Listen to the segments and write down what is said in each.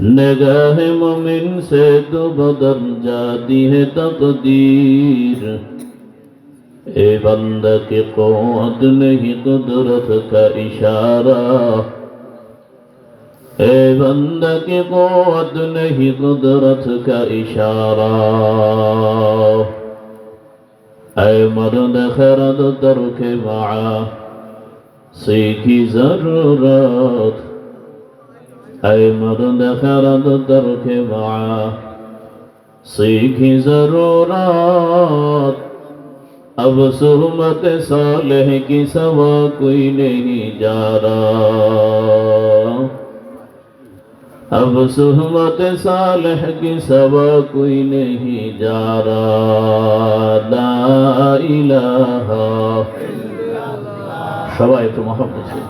نگاہ مومن سے تو بدل جاتی ہے تقدیر اے بندہ کی قوت نہیں قدرت کا اشارہ اے بندہ کی قوت نہیں قدرت کا اشارہ اے مرد خرد ترک معا سیکھی ضرورت اے مرد خرد در کے معا سیکھی ضرورات اب صحبت صالح کی سوا کوئی نہیں جا رہا اب صحبت صالح کی سوا کوئی نہیں جا رہا لا الہ سوا تو محبت سے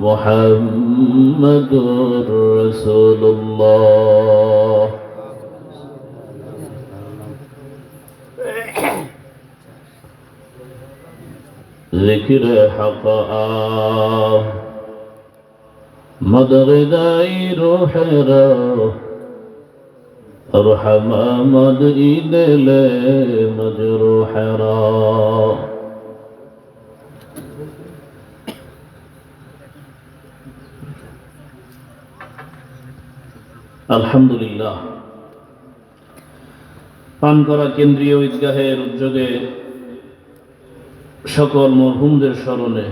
محمد رسول الله. ذكر حق آه مدغدائی روح را. أرحم ایدل مجروح را. আলহামদুলিল্লাহ। পান করা কেন্দ্রীয় ঈদগাহের উদ্যোগে সকল মরহুমদের স্মরণে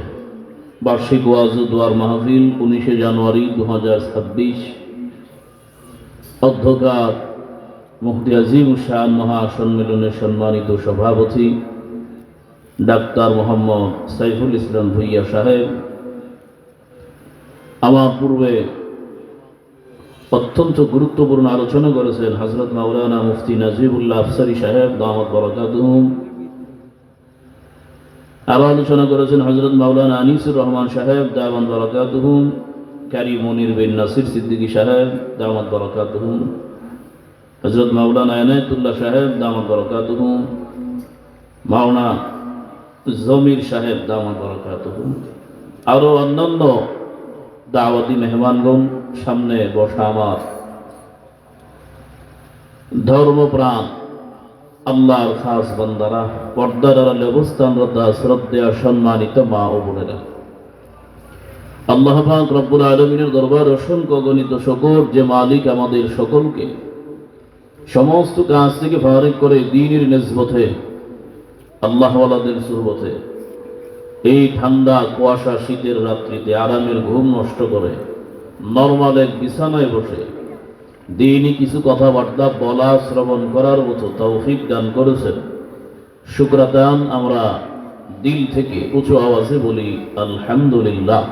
বার্ষিক ওয়াজ ও মাহফিল উনিশে জানুয়ারি দু হাজার ছাব্বিশ। অধ্যকার মুফতি আজিম শাহ মহাসম্মেলনের সম্মানিত সভাপতি ডাক্তার মোহাম্মদ সাইফুল ইসলাম ভুইয়া সাহেব। আমার পূর্বে অত্যন্ত গুরুত্বপূর্ণ আলোচনা করেছেন হজরত মাওলানা মুফতি নাজিবুল্লাহ আফসারি সাহেব দামদ বরকাতুম আরও আলোচনা করেছেন হজরত মাওলানা আনিসুর রহমান সাহেব দামান বরকাতহুম কারি মনির বিন নাসির সিদ্দিকী সাহেব, দামাত বরকাতহুম হজরত মাওলানা এনায়তুল্লাহ সাহেব, দামাত বরকাতহুম মাওনা জমির সাহেব, দামাত বরকাতহুম আরও অন্যান্য দাওয়াতি মেহমানগণ, সামনে বসা আমার। ধর্মপ্রাণ, আল্লাহর খাস বান্দারা পর্দার আড়ালে অবস্থানরত শ্রদ্ধা সম্মানিত মা ও বোনেরা। আল্লাহ পাক রব্বুল আলমিনের দরবার অসংখ্য গণিত শকর, যে মালিক আমাদের সকলকে সমস্ত কাজ থেকে ফারেক করে দিনের নেজবতে, আল্লাহওয়ালাদের সুহবতে এই ঠান্ডা কুয়াশা শীতের রাত্রিতে আরামের ঘুম নষ্ট করে নর্মাল এক বিছানায় বসে দিনই কিছু কথাবার্তা বলা, শ্রবণ করার মতো তৌফিক দান করেছেন। শুক্রাতান আমরা দিল থেকে উঁচু আওয়াজে বলি, আলহামদুলিল্লাহ।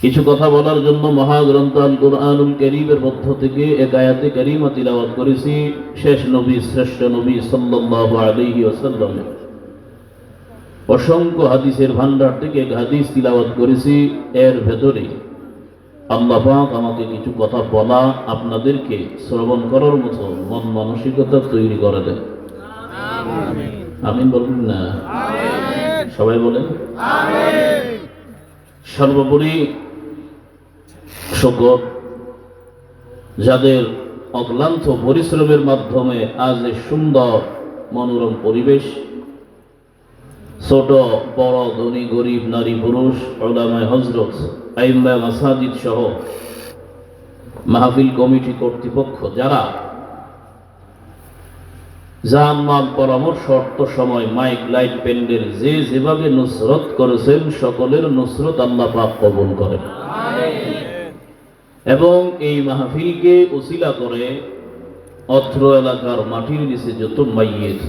কিছু কথা বলার জন্য মহাগ্রন্থ আল কোরআনুল করিমের মধ্য থেকে এক আয়াতে করিমা তিলাওয়াত করেছি শেষ নবী শ্রেষ্ঠ নবী সাল্লাল্লাহু আলাইহি ওয়াসাল্লামের অসংখ্য হাদিসের ভান্ডার থেকে এক হাদিস তিলাওয়াত করেছি এর ভেতরে আল্লাহ পাক আমাকে কিছু কথা বলা আপনাদেরকে শ্রবণ করার মতো মন মানসিকতা তৈরি করে দেন। আমিন। বলুন না। সবাই বলেন। সর্বোপরি সকল যাদের অক্লান্ত পরিশ্রমের মাধ্যমে আজ এই সুন্দর মনোরম পরিবেশ, ছোট, বড়, ধনী, গরিব, নারী, পুরুষ ওলামায় হজরত আইম্বা মাসাজিদ সহ মাহফিল কমিটি কর্তৃপক্ষ, যারা জাহান্নাম পরামর্শ অর্থ সময় মাইক, লাইট প্যান্ডেল যে যেভাবে নুসরত করেছেন, সকলের নুসরত আল্লাহ পাক কবুল করেন। এবং এই মাহফিলকে উসিলা করে অত্র এলাকার মাটির নিচে যত মাইয়ের,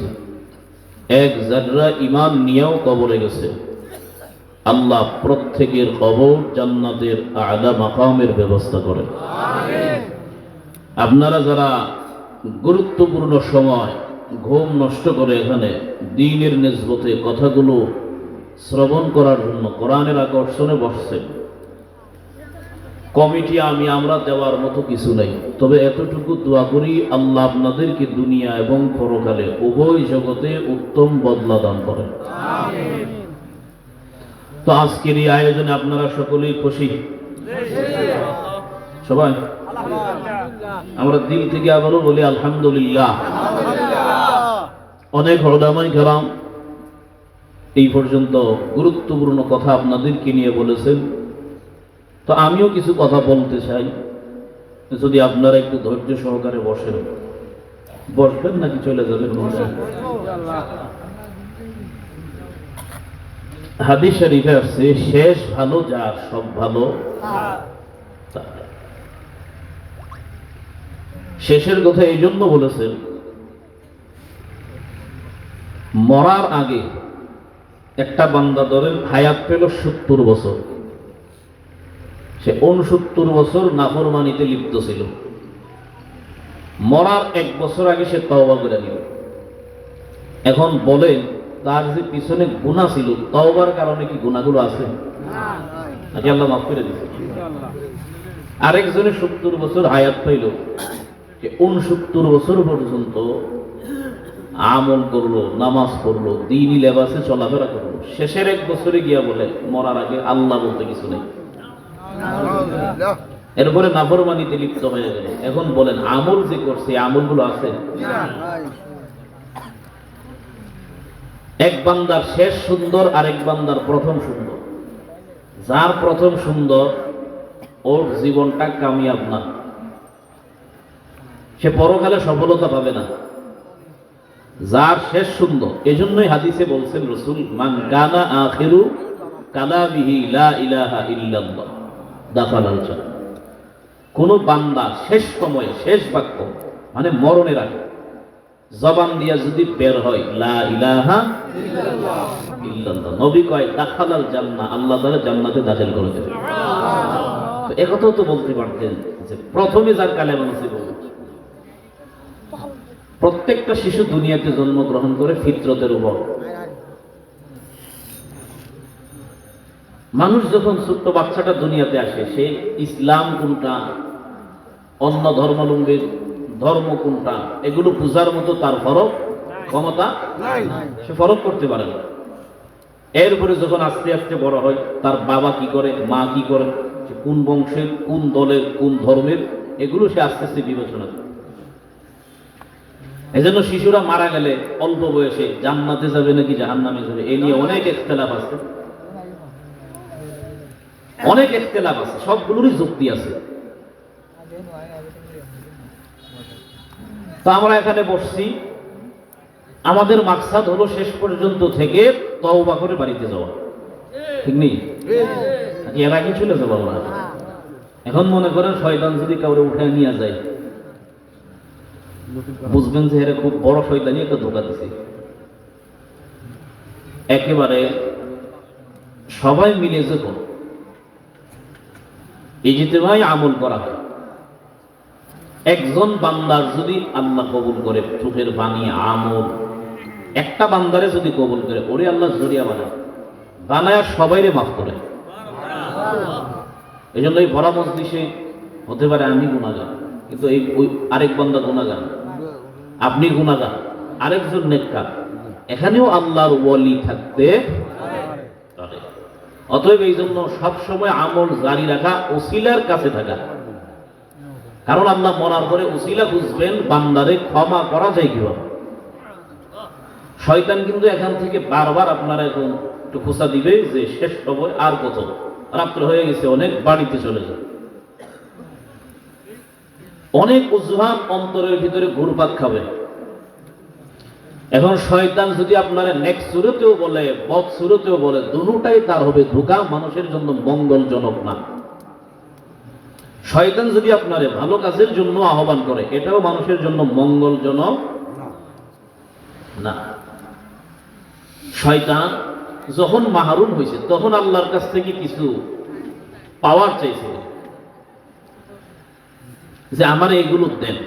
এক জাররা ইমান নিয়েও কবরে গেছে। আল্লাহ প্রত্যেকের কবর জান্নাতের আলা মাকামের ব্যবস্থা করেন। আপনারা যারা গুরুত্বপূর্ণ সময় ঘুম নষ্ট করে এখানে দিনের নেজবতে কথাগুলো শ্রবণ করার জন্য কোরআনের আকর্ষণে বসছে। কমিটি আমি আমরা দেওয়ার মতো কিছু নেই। তবে এতটুকু দোয়া করি আল্লাহ আপনাদেরকে দুনিয়া এবং পরকালে উভয় জগতে উত্তম বদলা দান করেন। তো আজকের এই আয়োজনে আপনারা সকলেই খুশি? সবাই? আমরা দিল থেকে আবারও বলি আলহামদুলিল্লাহ। অনেক হরদামাই খেলাম এই পর্যন্ত গুরুত্বপূর্ণ কথা আপনাদেরকে নিয়ে বলেছেন। তো আমিও কিছু কথা বলতে চাই। যদি আপনারা একটু ধৈর্য সহকারে বসেন। বসবেন নাকি চলে যাবেন? হাদিস শরীফে আসছে শেষ ভালো, যার সব ভালো। শেষের কথা এই জন্য বলেছেন মরার আগে একটা বান্দা ধরেন হায়াত পেল সত্তর বছর। সে উনসত্তর বছর নাফরমানিতে লিপ্ত ছিল। মরার এক বছর আগে সে তওবা করে নিল। এখন বলেন তার যে পিছনে গুণা ছিল, তওবার কারণে কি গুণাগুলো আছে? নাকি আল্লাহ মাফ করে দিচ্ছে আরেকজনে সত্তর বছর হায়াত পাইল। যে উনসত্তর বছর পর্যন্ত আমল করল নামাজ পড়ল দিনই লেবাসে চলাফেরা করল। শেষের এক বছরে গিয়া বলে মরার আগে আল্লাহ বলতে কিছু নেই। এরপরে নাফরমানিতে লিপ্ত হয়ে গেল। এখন বলেন আমল যে করছে আমলগুলো আছে? এক বান্দার শেষ সুন্দর আর এক বান্দার প্রথম সুন্দর। যার প্রথম সুন্দর ওর জীবনটা কামিয়াব না। সে পরকালে সফলতা পাবে না। যার শেষ সুন্দর। এজন্যই হাদিসে বলছেন রসুল, মান কানা আখিরু কালামিহি লা ইলাহা ইল্লাল্লাহ দাখালাল জান্নাহ কোন বান্দা শেষ সময়ে, শেষ বাক্য মানে মরণের আগে, জবান দিয়া যদি বের হয়, লা ইলাহা ইল্লাল্লাহ নবী কয় দাখালাল জান্নাহ আল্লাহ তাআলা জান্নাতে দাখিল করে দেবে তো একথাও তো বলতে পারতেন যে প্রথমে যার কালেমা নসিব প্রত্যেকটা শিশু দুনিয়াতে জন্মগ্রহণ করে ফিতরতের উপর। মানুষ যখন ছোট্ট বাচ্চাটা দুনিয়াতে আসে সে ইসলাম কোনটা অন্য ধর্মাবলম্বীর ধর্ম কোনটা এগুলো বুঝার মতো তার ফরক ক্ষমতা সে ফরক করতে পারে না। এরপরে যখন আস্তে আস্তে বড় হয় তার বাবা কি করে মা কি করে কোন বংশের কোন দলের কোন ধর্মের এগুলো সে আস্তে আস্তে বিবেচনা করে। এজন্য শিশুরা মারা গেলে অল্প বয়সে জান্নাতে যাবে নাকি জাহান্নামে যাবে? এ নিয়ে অনেক ইখতিলাফ আছে। অনেক ইখতিলাফ আছে। সবগুলোরই যুক্তি আছে। তো আমরা এখানে বসছি। আমাদের মাকসাদ হলো শেষ পর্যন্ত থেকে তওবা করে বাড়িতে যাওয়া। ঠিক নেই? এর আগে চলে যাব আমরা? এখন মনে করেন শয়তান যদি কাউরে উঠে নিয়ে যায় বুঝবেন যে এরা খুব বড় শয়তানি একটা ধোকা দিছে। একেবারে সবাই মিলে যখন ইজতেমাই আমল করা হয়। একজন বান্দার যদি আল্লাহ কবুল করে, চোখের বাণী আমল, একটা বান্দারে যদি কবুল করে, ওরে আল্লাহ জরিয়া বানায়। বানায় সবাইরে মাফ করে। এই জন্য এই ভরা মজলিসে হতে পারে আমি গুণাগান কিন্তু এই আরেক বান্দা গুণাগান আপনি গুণাগান আরেকজন নেককার। এখানেও আল্লাহর ওয়ালি থাকতে অতএব এই জন্য সবসময় আমল জারি রাখা, ওসিলার কাছে থাকা। কারণ আল্লাহ মরার পরে উসিলা বুঝবেন, বান্দারে ক্ষমা করা যায় কীভাবে। শয়তান কিন্তু এখান থেকে বারবার আপনারা এখন একটু খোসা দিবে যে শেষ সময় আর কত। রাত্র হয়ে গেছে, অনেক বাড়িতে চলে যাবে। অনেক উজুহাত অন্তরের ভিতরে ঘুরপাক খাবে। এখন শয়তান যদি আপনার নেক্সট সুরতেও বলে, বদ সুরতেও বলে, দুটাই তার হবে ধোকা, মানুষের জন্য মঙ্গলজনক না। শয়তান যদি আপনারে ভালো কাজের জন্য আহ্বান করে, এটাও মানুষের জন্য মঙ্গলজনক না। শয়তান যখন মাহরুম হয়েছে তখন আল্লাহর কাছ থেকে কিছু পাওয়ার চাইছিল যে আমার এগুলো দেন।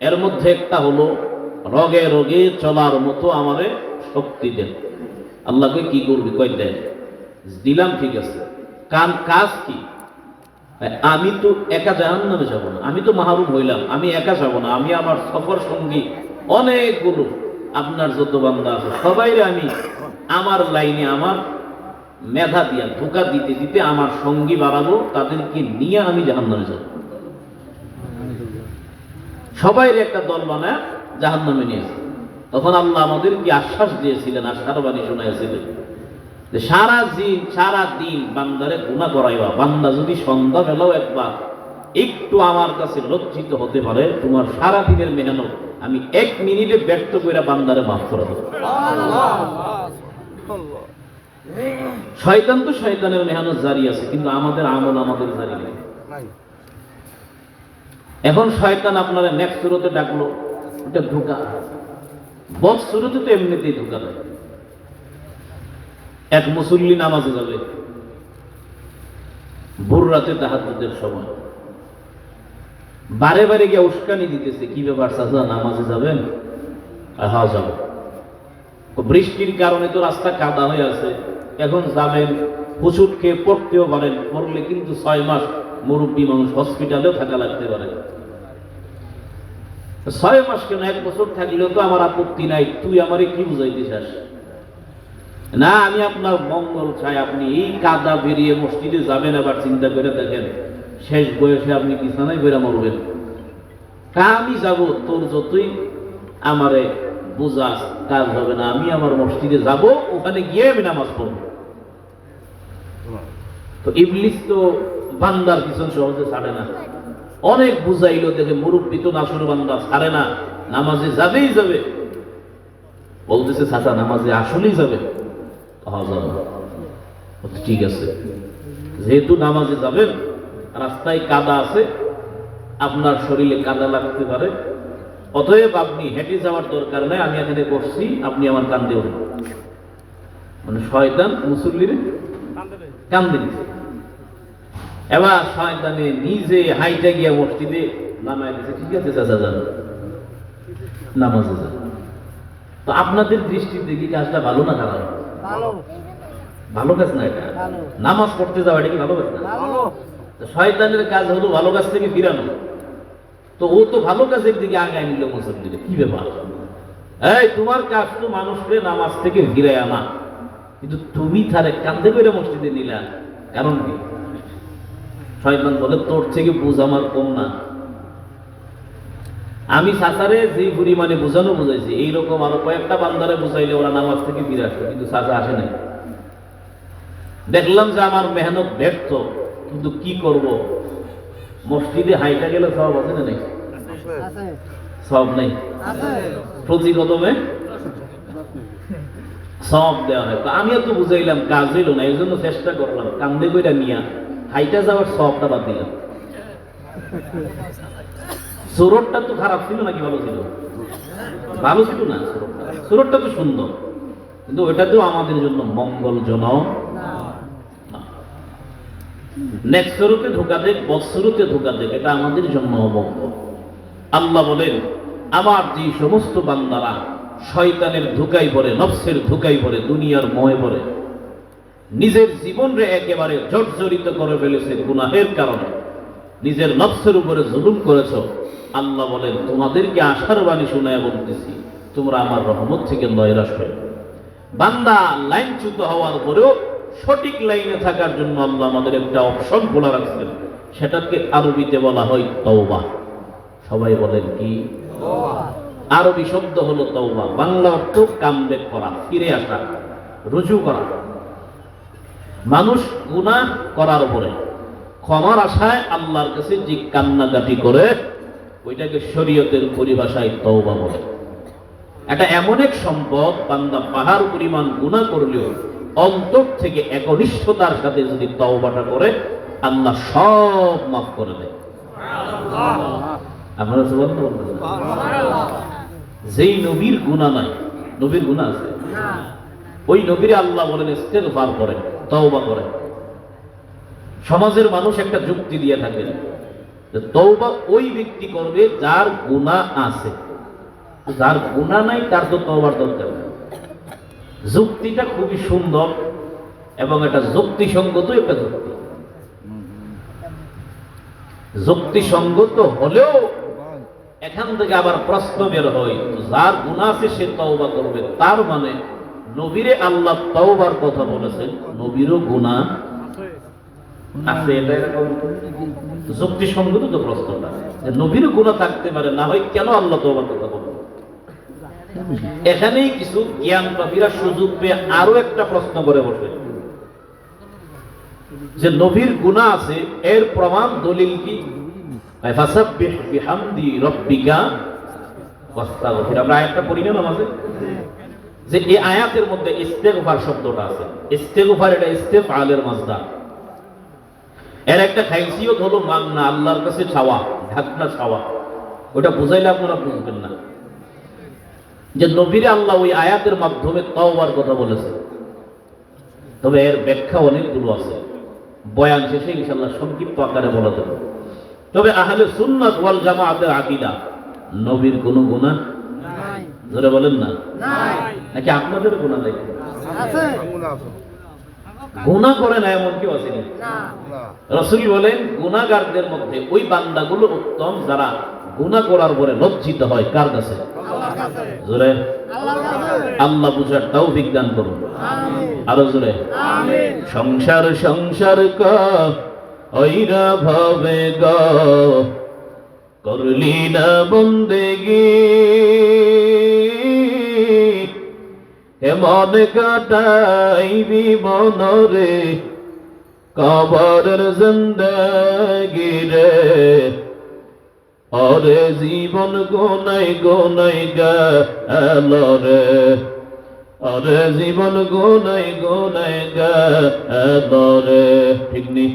এর মধ্যে একটা হলো, রগে রোগে চলার মতো আমারে শক্তি দেন। আল্লাহকে কি করবি? কয় দেন। দিলাম ঠিক আছে। কান কাজ কি? আমি তো একা জাহান নামে যাব না। আমি তো মাহরুম হইলাম। আমি একা যাব না। আমি আমার সফর সঙ্গী অনেকগুলো আপনার যত বান্দা আছে সবাই আমি আমার লাইনে আমার মেধা দিয়া, ধোকা দিতে দিতে আমার সঙ্গী বাড়াবো তাদেরকে নিয়ে আমি জাহান নামে যাব। সবাই একটা দল বানায় জাহান নামে নিয়েছে তখন আল্লাহ আমাদের কি আশ্বাস দিয়েছিলেন আশার বাণী শোনাইছিলেন যে সারা দিন সারা দিন বান্দারে গুণা করাইবা। বান্দা যদি সন্ধ্যা বেলাও একবার একটু আমার কাছে লজ্জিত হতে পারে তোমার সারা দিনের মেহনত আমি এক মিনিটে ব্যক্ত করে বান্দারে মাফ করে দেবো। শয়তান তো শয়তানের মেহনত জারি আছে কিন্তু আমাদের আমল আমাদের জারি নেই। এখন শয়তান আপনারা নেক্সট সুরতে ডাকলো, ওটা ধোকা। বদ সুরতে তো এমনিতেই ধোকা দেয়। এক মুসল্লি নামাজে যাবে। ভোর রাতে তাহাজ্জুদের সময়। বারে বারে গিয়ে উস্কানি দিতেছে, কি ব্যাপার চাচা, নামাজে যাবেন? হ্যাঁ যাব। বৃষ্টির কারণে তো রাস্তা কাদা হয়ে আছে। এখন যাবেন প্রচুর খেয়ে পড়তেও পারেন, পড়লে কিন্তু ছয় মাস মুরব্বী মানুষ হসপিটালেও থাকা লাগতে পারে। ছয় মাস কেন? এক বছর থাকলেও তো আমার আপত্তি নাই। তুই আমারে কি বুঝাইতে চাস? না, আমি আপনার মঙ্গল চাই। আপনি এই কাদা বেরিয়ে মসজিদে যাবেন আবার চিন্তা করে দেখেন, শেষ বয়সে আপনি বিছানায় বেরা মরবেন। কা আমি যাব, তোর যতই আমারে বোঝা কাজ হবে না। আমি আমার মসজিদে যাব, ওখানে গিয়ে আমি নামাজ পড়ব। তো ইবলিস তো বান্দার পিছন সহজে ছাড়ে না। অনেক বুঝাইলো, দেখে মুরব্বী তো নাসুর বান্দা ছাড়ে না, নামাজে যাবেই যাবে। বলতেছে, চাচা, নামাজে আসলেই যাবে। ঠিক আছে। যেহেতু নামাজে যাবেন, রাস্তায় কাদা আছে, আপনার শরীরে কাদা লাগতে পারে। অতএব আপনি হেঁটে যাওয়ার দরকার নাই, আমি এখানে বসছি, আপনি আমার কান্দে উঠুন। মানে শয়তান মুসল্লির কান্দে দিচ্ছে এবার শয়তানে নিজে হাইটা গিয়া মসজিদে নামায় দিছে ঠিক আছে চাচা যান। নামাজে যান। তো আপনাদের দৃষ্টিতে কি কাজটা ভালো না খারাপ? ভালো। ভালো কাজ না এটা? নামাজ পড়তে যাওয়া এটা কি ভালো কাজ না? ভালো। শয়তানের কাজ হলো ভালো কাজ থেকে ফিরানো। তো ও তো ভালো কাজের দিকে আগায় নিল মুসল্লিরে কি ব্যাপার? এই তোমার কাজ তো মানুষকে নামাজ থেকে ফিরে আনা। কিন্তু তুমি তারে কান্দে করে মসজিদে নিলা। কারণ কি? শয়তান বলে তোর থেকে বুঝ আমার কম না। আমি সাসারে যে পরিমাণে বোঝানো বুঝাইছি এইরকম আরও কয়েকটা বান্দারে বুঝাইলে ওরা নামাজ থেকে ফিরে আসবে কিন্তু সাসা আসে নাই। দেখলাম যে আমার মেহনত ব্যর্থ কিন্তু কি করব? মসজিদে হাইটা গেলে সব আছে না নেই? আছে। সব নেই? প্রতি কদমে? সব দেওয়া হয়। তো আমিও তো বুঝাইলাম কাজ হইল না এই জন্য চেষ্টা করলাম কান্দে কইরা নিয়া। হাইটা যাওয়ার সবটা বাদ দিলাম। সুরটটা তো খারাপ ছিল নাকি? ভালো ছিল। ভালো ছিল না সুরটটা। তো সুন্দর। কিন্তু ওইটাতেও আমাদের জন্য মঙ্গলজনক। নেক্সট শুরুতে ধোকা দেখ বৎসরুতে ধোকা দেখ, এটা আমাদের জন্য অমঙ্গল। আল্লাহ বলেন, আমার যে সমস্ত বান্দারা শয়তানের ধোকাই পড়ে, নফসের ধোকাই পড়ে, দুনিয়ার ময় পড়ে নিজের জীবনরে একেবারে জর্জরিত করে ফেলেছে গুনাহের কারণে। নিজের নফসের উপরে জুলুম করেছ। আল্লাহ বলেন তোমাদেরকে আশার বাণী শোনায় বলতেছি তোমরা আমার রহমত থেকে নয়রাস হয়ে বান্দা লাইনচ্যুত হওয়ার পরেও সঠিক লাইনে থাকার জন্য আল্লাহ আমাদের একটা অপশন খোলা রাখছেন। সেটাকে আরবিতে বলা হয় তওবা। সবাই বলেন কি? আরবি শব্দ হলো তওবা। বাংলা অর্থ কামব্যাক করা ফিরে আসা রুজু করা। মানুষ গুনাহ করার উপরে ক্ষমার আশায় আল্লাহর কাছে যে কান্নাকাটি করে ওইটাকে শরীয়তের পরিভাষায় তওবা বলে। এটা এমন এক সম্পদ বান্দা পাহাড় পরিমাণ গুণা করলেও অন্তর থেকে একনিষ্ঠতার সাথে যদি তওবাটা করে আল্লাহ সব মাফ করে দেয়। আপনারা যেই নবীর গুণা নাই নবীর গুণা আছে। ওই নবীরে আল্লাহ বলেন ইস্তেগফার করেন। তওবা করে। সমাজের মানুষ একটা যুক্তি দিয়ে থাকে তওবা ওই ব্যক্তি করবে যার গুনাহ আছে। যার গুণা নাই, তার তো তওবার দরকার যুক্তিটা খুবই সুন্দর এবং এটা যুক্তিসঙ্গত একটা যুক্তি। যুক্তিসঙ্গত হলেও এখান থেকে আবার প্রশ্ন বের হয় যার গুণা আছে সে তওবা করবে, তার মানে নবীরে আল্লাহ তওবার কথা বলেছেন, নবীরও গুণা আছে। এটা এরকম যুক্তিসঙ্গত তো প্রশ্নটা। যে নবীর গুণা থাকতে পারে, না হয় কেন আল্লাহ তওবার কথা বলবেন এখানেই কিছু জ্ঞান পাপীরা সুযোগ পেয়ে আরও একটা প্রশ্ন করে বসে। যে নবীর গুণা আছে, এর প্রমাণ দলিল কি? আমরা একটা পড়ি না নামাজে? যে এই আয়াতের মধ্যে ইস্তেগফার শব্দটা আছে। ইস্তেগফার এটা ইস্তেফআলের মাসদার এর একটা খাইসিয়ত হলো মান্না আল্লাহর কাছে ছাওয়া ঢাকনা ছাওয়া ওটা বুঝাইলে আপনারা বুঝবেন না। যে নবীরে আল্লাহ ওই আয়াতের মাধ্যমে তওবার কথা বলেছে। তবে এর ব্যাখ্যা অনেকগুলো আছে। বয়ান শেষে ইনশাল্লাহ সংক্ষিপ্ত আকারে বলা যাবে। তবে আহলে সুন্নাত ওয়াল জামাআতের আকীদা, নবীর কোনো গুনাহ জোরে বলেন না। নাকি আপনাদের গুনাহ নাই? গুনাহ করে না এমন কেউ আসেনি রসুল বলেন গুনাহগারদের মধ্যে ওই বান্দাগুলো উত্তম যারা গুনাহ করার পরে লজ্জিত হয়। কার কাছে? জোরে। আল্লাহ বুঝার তাও বিজ্ঞান করুন। আরও জোরে। সংসার সংসার কইরা ভাবে গ করলি না বন্দেগি। এমন কাটাইবি মনরে কবরের জিন্দগি রে অরে জীবন গোনাই গোনাই গেল রে অরে জীবন গোনাই গোনাই গেল রে ঠিক নি?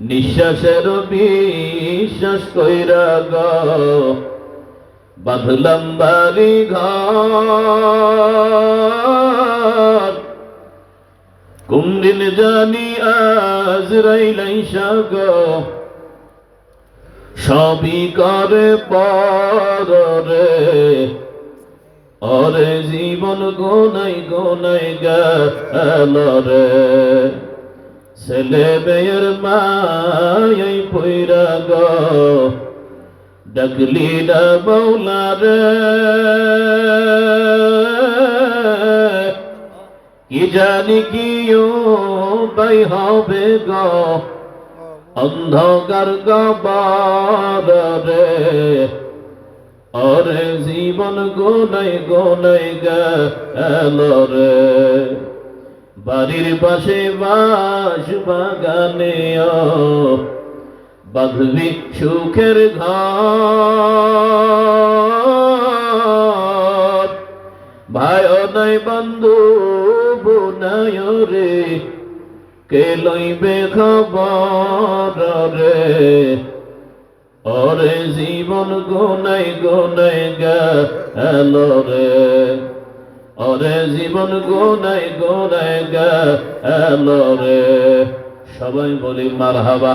নিঃশ্বাসের বিশ্বাস কইরা গ বাঁধলাম বাড়ি ঘর। কুমদিন জানি আজ রাইলাই সাগ সবই করে পর অরে জীবন গোনাই গোনাই গেল রে ছেলে মেয়ের মাই পইরা গ। ডাকলি না বৌলা রে কি জানি কি বাই হবে গ। অন্ধকার গবার অরে জীবন গোনাই গোনাই গেল রে। বাড়ির পাশে বাস বাগানে বাঁধবি সুখের ঘর ভাই নাই বন্ধু বুনায় রে কে লইবে খবর রে? ওরে জীবন গোনাই গোনাই গেল রে। ওরে জীবন গোনাই গোনাই গেল রে। সবাই বলি মার হাবা